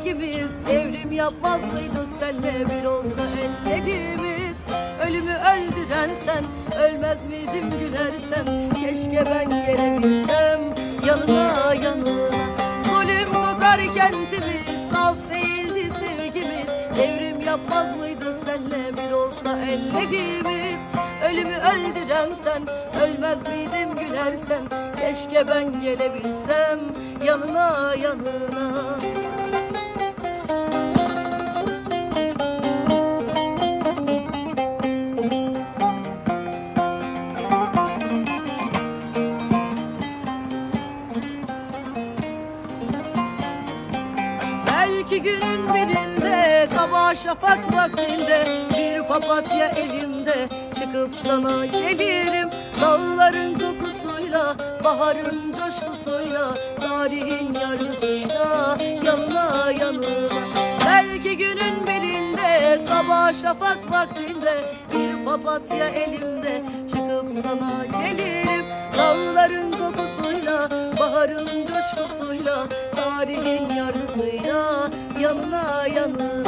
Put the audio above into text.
ikimiz Devrim yapmaz mıydık senle bir olsa ellerimiz? Ölümü öldüren sen Ölmez miydim gülersen Keşke ben gelebilsem Yanına yanına. Zulüm kokar kentimiz Saf değildi sevgimiz. Devrim yapmaz mıydık senle bir olsa ellerimiz? Ölümü öldüren sen Ölmez miydim gülersen Keşke ben gelebilsem Yanına yanına. Belki günün birinde sabah şafak vaktinde bir papatya elimde. Çıkıp sana gelirim kokusuyla Baharın coşkusuyla Tarihin yarısıyla Yanına yanına Belki günün birinde Sabah şafak vaktinde Bir papatya elimde Çıkıp sana gelirim Dalların kokusuyla Baharın coşkusuyla Tarihin yarısıyla Yanına yanına